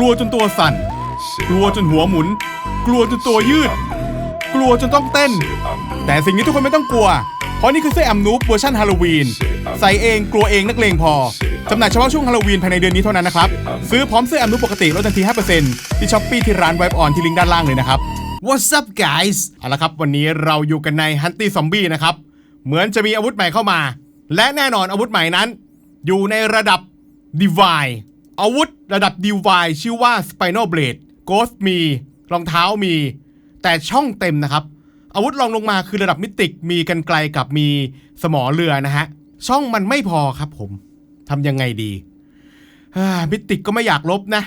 กลัวจนตัวสั่น กลัวจนหัวหมุน กลัวจนตัวยืด กลัวจนต้องเต้น แต่สิ่งนี้ทุกคนไม่ต้องกลัว เพราะนี่คือเสื้อแอมนูปเวอร์ชันฮาโลวีน ใส่เองกลัวเองนักเลงพอ จำหน่ายเฉพาะช่วงฮาโลวีนภายในเดือนนี้เท่านั้นนะครับ ซื้อพร้อมเสื้อแอมนูปปกติลดทันที 5%ที่ช้อปปี้ที่ร้านไวบ์ออนที่ลิงก์ด้านล่างเลยนะครับ What's up guys เอาละครับ วันนี้เราอยู่กันใน Hunty Zombie นะครับ เหมือนจะมีอาวุธใหม่เข้ามา และแน่นอนอาวุธใหม่นั้น อยู่ในระดับ Divine อาวุธระดับ Divine ชื่อว่า Spinal Blade Ghost มี รองเท้ามี แต่ช่องเต็มนะครับ อาวุธรองลงมาคือระดับมิติก มีกันไกลกับมีสมอเรือนะฮะ ช่องมันไม่พอครับผมทำยังไงดี มิติกก็ไม่อยากลบนะ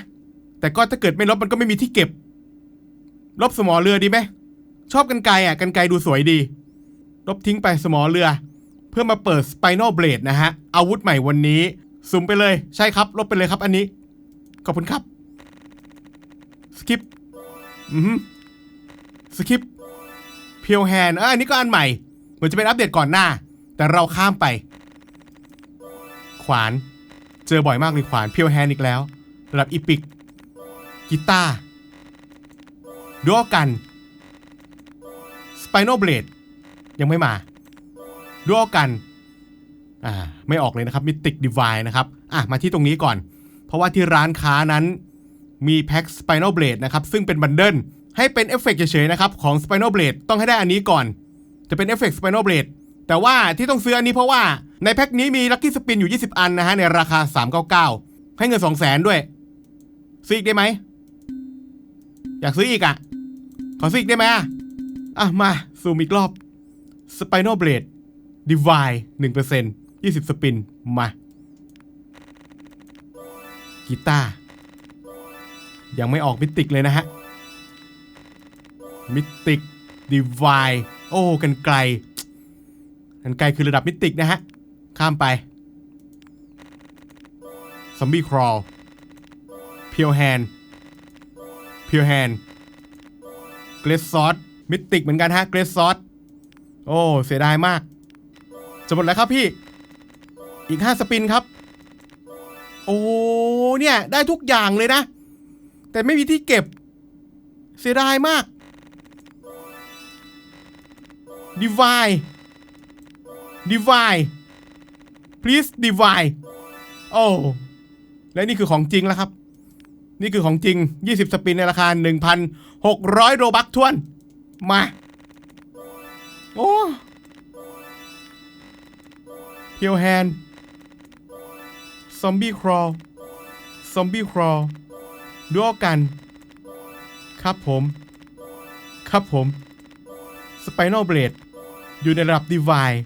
แต่ก็ถ้าเกิดไม่ลบมันก็ไม่มีที่เก็บ ลบสมอเรือดีไหม ชอบกันไกลอะกันไกลดูสวยดี ลบทิ้งไปสมอเรือ เพื่อมาเปิด Spinal Blade นะฮะ อาวุธใหม่วันนี้ สุ่มไปเลย ใช่ครับ ลบไปเลยครับ อันนี้ ขอบคุณครับ สกิป อือฮึสกิป เพียวแฮนอะอันนี้ก็อันใหม่ เหมือนจะเป็นอัปเดตก่อนหน้า แต่เราข้ามไป ขวาน เจอบ่อยมากเลยขวาน เพียวแฮนอีกแล้ว ระดับอีพิก กีตาร์ดูกัน สไปโนเบลดยังไม่มาดูกัน อ่าไม่ออกเลยนะครับมิติกดี i ยนะครับอะมาที่ตรงนี้ก่อน เพราะว่าที่ร้านค้านั้นมีแพ็ค Spinal Blade นะครับซึ่งเป็นบันเดิลให้เป็นเอฟเฟกต์เฉยๆนะครับของ Spinal Blade ต้องให้ได้อันนี้ก่อน จะเป็นเอฟเฟกต์ Spinal Blade แต่ว่าที่ต้องซื้ออันนี้เพราะว่าในแพ็คนี้มี Lucky Spin อยู่ 20 อันนะฮะในราคา 399 ให้เงิน 200,000ด้วย ซื้ออีกได้ไหม อยากซื้ออีกอะ ขอซื้ออีกได้ไหมอะมาซูมอีกรอบ Spinal Blade Divine 1% 20 สปิน มากีตาร์ยังไม่ออกมิติกเลยนะฮะ มิติกดีวายโอ้กันไกล กันไกลคือระดับมิติกนะฮะ ข้ามไปซอมบี้ครอลเพียวแฮนเพียวแฮนเกรสซอสมิติกเหมือนกันฮะ เกรสซอสโอ้ เสียดายมาก จะหมดแล้วครับพี่ อีก 5 สปินครับ โอ้เนี่ย ได้ทุกอย่างเลยนะ แต่ไม่มีที่เก็บ เสียดายมาก Divine Divine please Divine โอ้และนี่คือของจริงแล้วครับ นี่คือของจริง 20 สปินในราคา 1,600 โรบักทวน มา โอ้เพียวแฮน ซอมบี้ครอลซอมบี้ครอลดูอกัน ครับผม ครับผม Spinal Blade อยู่ในระดับ Divine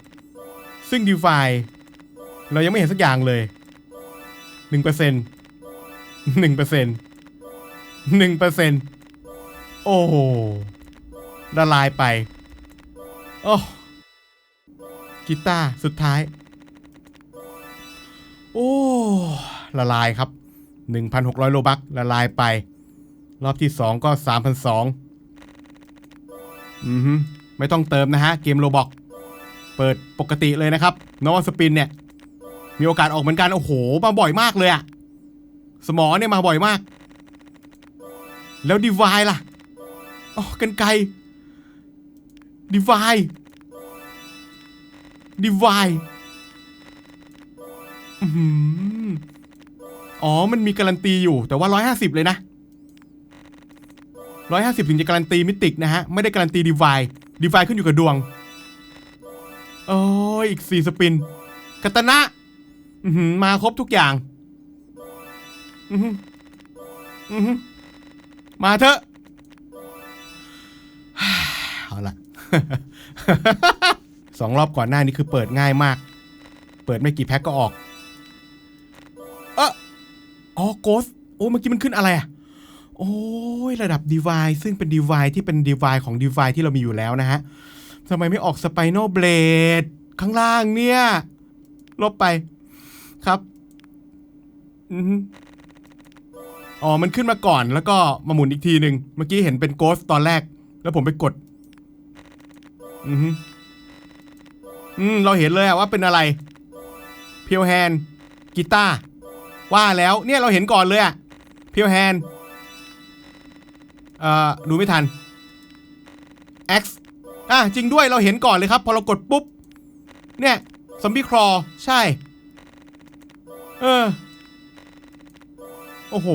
ซึ่ง Divine เรายังไม่เห็นสักอย่างเลย 1% 1% 1%โอ้โหละลายไป โอ้กีตาร์สุดท้าย โอ้ละลายครับ 1,600 โลบักละลายไป รอบที่ 2 ก็3,200อือฮึไม่ต้องเติมนะฮะ เกมโลบอก เปิดปกติเลยนะครับนอสปินเนี่ย มีโอกาสออกเหมือนกัน โอ้โห มาบ่อยมากเลยอะสมอเนี่ยมาบ่อยมาก แล้วดีวายล่ะอ๋อกันไกลดีวายดีวาย อือหืออ๋อ มันมีการันตีอยู่ แต่ว่า 150 เลยนะ 150 ถึงจะการันตีมิติกนะฮะ ไม่ได้การันตีดีวายดีวายขึ้นอยู่กับดวง โอ้ยอีก 4 สปินกัตนะมาครบทุกอย่าง อืออือมาเถอะเอาละสองรอบก่อนหน้านี้คือเปิดง่ายมาก เปิดไม่กี่แพ็คก็ออก เอออ๋อโกสโอ้เมื่อกี้มันขึ้นอะไรอะโอ้ยระดับ d e v i ซึ่งเป็น d e v i ที่เป็น d e v i ของ d e v i ที่เรามีอยู่แล้วนะฮะทำไมไม่ออก Spinal Blade ข้างล่างเนี่ย ลบไปครับอือฮึอ๋อ มันขึ้นมาก่อนแล้วก็มาหมุนอีกทีหนึ่งเมื่อกี้เห็นเป็นโกสตอนแรก แล้วผมไปกด อือฮึอืม เราเห็นเลยอะว่าเป็นอะไร เพียวแฮนกีตาร์ ว่าแล้วเนี่ยเราเห็นก่อนเลยอะเพียวแฮนเอ่อดูไม่ทัน X อะจริงด้วยเราเห็นก่อนเลยครับ พอเรากดปุ๊บ เนี่ยซอมบี้ครอใช่ เออ โอ้โห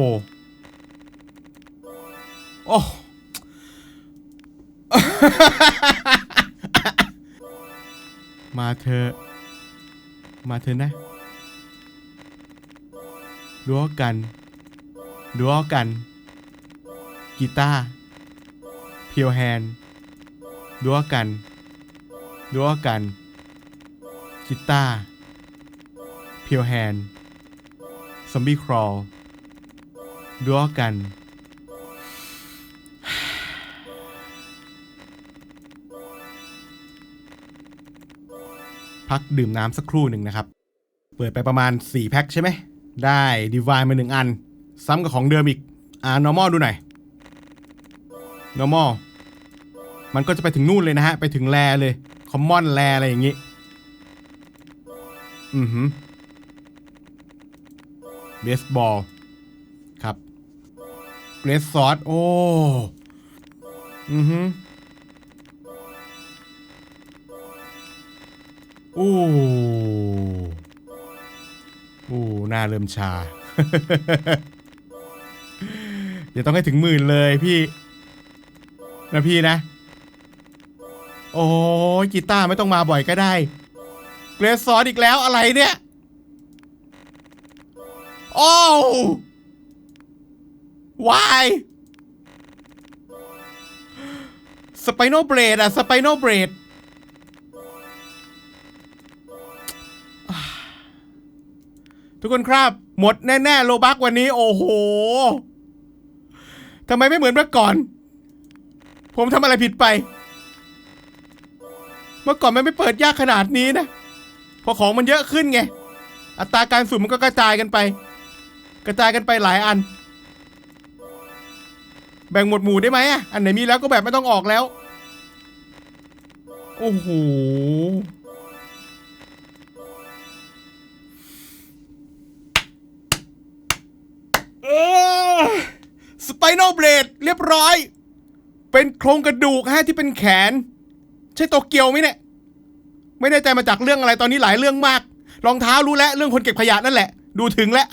โอ้มาเธอ มาเธอนะ ดูเอกันดูเอกัน กีตาร์เพียวแฮนดูเอกันดูเอกัน กีตาร์เพียวแฮนซอมบี้ครอลดูเอกันพักดื่มน้ำสักครู่หนึ่งนะครับ เปิดไปประมาณ 4 แพ็คใช่ไหม ได้ดีวายมาหนึ่งอัน ซ้ำกับของเดิมอีก อ่า normal ดูหน่อย normal มันก็จะไปถึงนู่นเลยนะฮะ ไปถึงแรเลย common แรอะไรอย่างงี้ อือหือ baseball ครับ red sauce โอ้ อือหือโอ้ อ้หน้าเริ่มชา เดี๋ยวต้องให้ถึงหมื่นเลยพี่ นะพี่นะ โอ้ยกีตาร์ไม่ต้องมาบ่อยก็ได้เกรซซอสอีกแล้วอะไรเนี่ยโอ้วายสไปโนเบรดอะสไปโนเบรด ทุกคนครับ หมดแน่ๆโลบักวันนี้ โอ้โหทำไมไม่เหมือนเมื่อก่อน ผมทำอะไรผิดไป เมื่อก่อนมันไม่เปิดยากขนาดนี้นะ พอของมันเยอะขึ้นไง อัตราการสุ่มมันก็กระจายกันไป กระจายกันไปหลายอัน แบ่งหมวดหมู่ได้ไหมอะ อันไหนมีแล้วก็แบบไม่ต้องออกแล้ว โอ้โห สไปโนเบลดเรียบร้อย เป็นโครงกระดูกฮะที่เป็นแขน ใช่โตเกียวไหมเนี่ย ไม่แน่ใจมาจากเรื่องอะไรตอนนี้หลายเรื่องมาก รองเท้ารู้แล้วเรื่องคนเก็บขยะนั่นแหละ ดูถึงแล้ว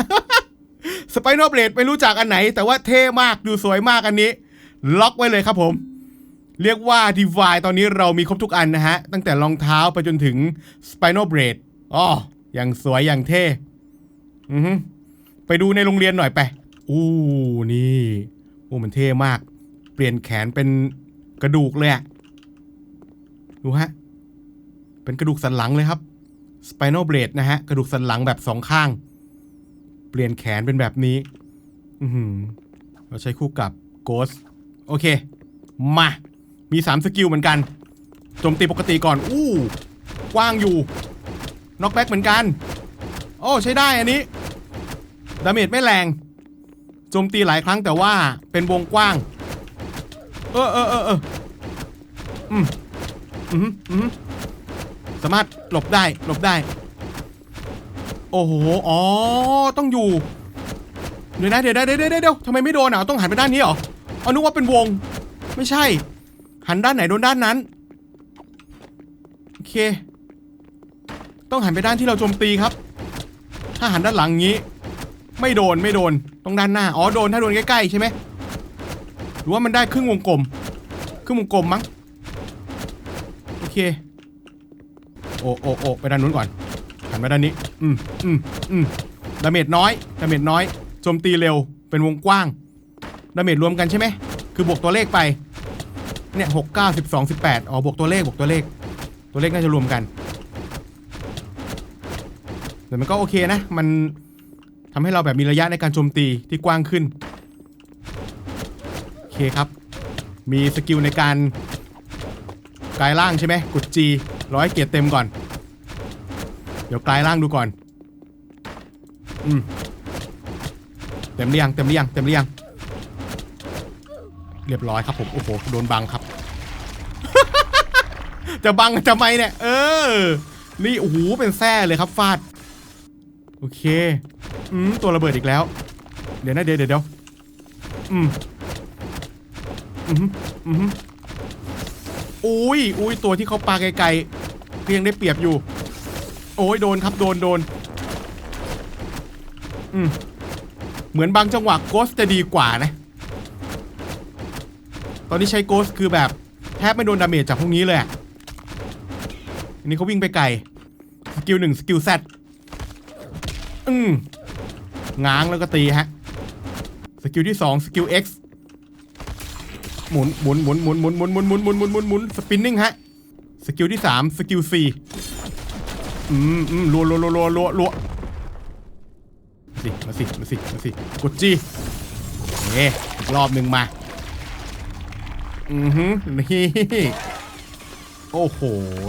สไปโนเบลดไม่รู้จักอันไหน แต่ว่าเท่มากดูสวยมากอันนี้ ล็อกไว้เลยครับผม เรียกว่าดีวายตอนนี้เรามีครบทุกอันนะฮะ ตั้งแต่รองเท้าไปจนถึงสไปโนเบลดอ๋ออย่างสวยอย่างเท่ อือไปดูในโรงเรียนหน่อยไปอู้นี่ โอ้มันเท่มาก เปลี่ยนแขนเป็นกระดูกเลยอะดูฮะ เป็นกระดูกสันหลังเลยครับ spinal blade นะฮะ กระดูกสันหลังแบบสองข้าง เปลี่ยนแขนเป็นแบบนี้ อือหือเราใช้คู่กับ ghost โอเค มา มี3สกิลเหมือนกันโจมตีปกติก่อน อู้ กว้างอยู่ น็อกแบ็กเหมือนกัน โอ้ ใช้ได้อันนี้ ดาเมจไม่แรง โจมตีหลายครั้งแต่ว่าเป็นวงกว้าง เออเออเออเอออืมอืมอืมสามารถหลบได้หลบได้ โอ้โห อ๋อ ต้องอยู่ เดี๋ยวนะเดี๋ยวเดี๋ยวเดี๋ยวเดี๋ยวทำไมไม่โดนอะต้องหันไปด้านนี้เหรอเอานึกว่าเป็นวง ไม่ใช่ หันด้านไหนโดนด้านนั้น โอเค ต้องหันไปด้านที่เราโจมตีครับ ถ้าหันด้านหลังงี้ ไม่โดนไม่โดนต้องด้านหน้าอ๋อโดนถ้าโดนใกล้ๆใช่ไหมหรือว่ามันได้ครึ่งวงกลมครึ่งวงกลมมั้งโอเคโอ้โอ้โอ้ไปด้านนู้นก่อนหันไปด้านนี้อืมอืมอืมดาเมจน้อยดาเมจน้อยโจมตีเร็วเป็นวงกว้างดาเมจรวมกันใช่ไหมคือบวกตัวเลขไปเนี่ยหกเก้าสิบสองสิบแปดอ๋อบวกตัวเลขบวกตัวเลข ตัวเลขน่าจะรวมกันแต่มันก็โอเคนะมัน ทำให้เราแบบมีระยะในการโจมตีที่กว้างขึ้น โอเคครับ มีสกิลในการกลายร่างใช่ไหมกด G ร้อยเกียรติเต็มก่อน เดี๋ยวกลายร่างดูก่อน อืม เต็มหรือยัง เต็มหรือยัง เต็มหรือยัง เรียบร้อยครับผม โอ้โห โดนบังครับ จะบังทำไมเนี่ย เออ นี่ โอ้โห เป็นแส้เลยครับฟาด โอเค อืม ตัวระเบิดอีกแล้ว เดี๋ยวนะเดี๋ยวเดี๋ยวเดี๋ยวอืม อือหืออือหืออุ้ยอุ้ยตัวที่เขาปาไกลๆเพียงได้เปรียบอยู่ โอ้ยโดนครับโดนโดน อืม เหมือนบางจังหวะโกสจะดีกว่านะ ตอนนี้ใช้โกสคือแบบแทบไม่โดนดาเมจจากพวกนี้เลยอะอันนี้เขาวิ่งไปไกล สกิลหนึ่งสกิลแซด อืมง้างแล้วก็ตีฮะ สกิลที่สองสกิล X หมุนหมุนหมุนหมุนหมุนหมุนหมุนหมุนหมุนหมุนหมุนหมุนสปินนิ่งฮะ สกิลที่สามสกิล C อืมอืมรัวรัวรัวรัวรัวรัวมาสิมาสิมาสิมาสิกดจีเอ๊อีกรอบหนึ่งมา อือหือนี่โอ้โห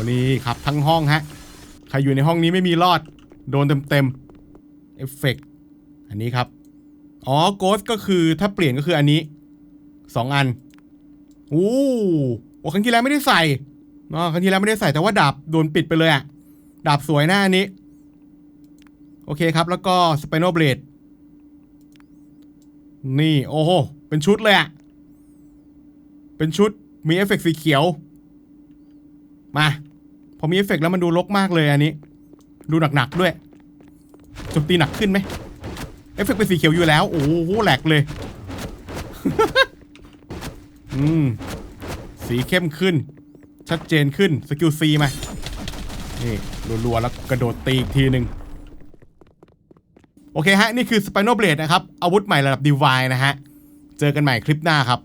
นี่ครับทั้งห้องฮะ ใครอยู่ในห้องนี้ไม่มีรอด โดนเต็มเต็ม เอฟเฟกต์อันนี้ครับ อ๋อโกสก็คือถ้าเปลี่ยนก็คืออันนี้สองอันอู้โอ้ครั้งที่แล้วไม่ได้ใส่อ๋อครั้งที่แล้วไม่ได้ใส่แต่ว่าดาบโดนปิดไปเลยอะดาบสวยหน้าอันนี้ โอเคครับ แล้วก็สเปโนเบลดนี่ โอ้โห เป็นชุดเลยอะเป็นชุดมีเอฟเฟกต์สีเขียว มา พอมีเอฟเฟกต์แล้วมันดูลกมากเลยอันนี้ ดูหนักๆด้วย จมตีหนักขึ้นไหมเอฟเฟกต์เป็นสีเขียวอยู่แล้ว โอ้โหแหลกเลย อืม สีเข้มขึ้น ชัดเจนขึ้น สกิลซีมา นี่รัวๆแล้วกระโดดตีอีกทีหนึ่งโอเคฮะ นี่คือ Spinal Blade นะครับ อาวุธใหม่ระดับ Divine นะฮะ เจอกันใหม่คลิปหน้าครับ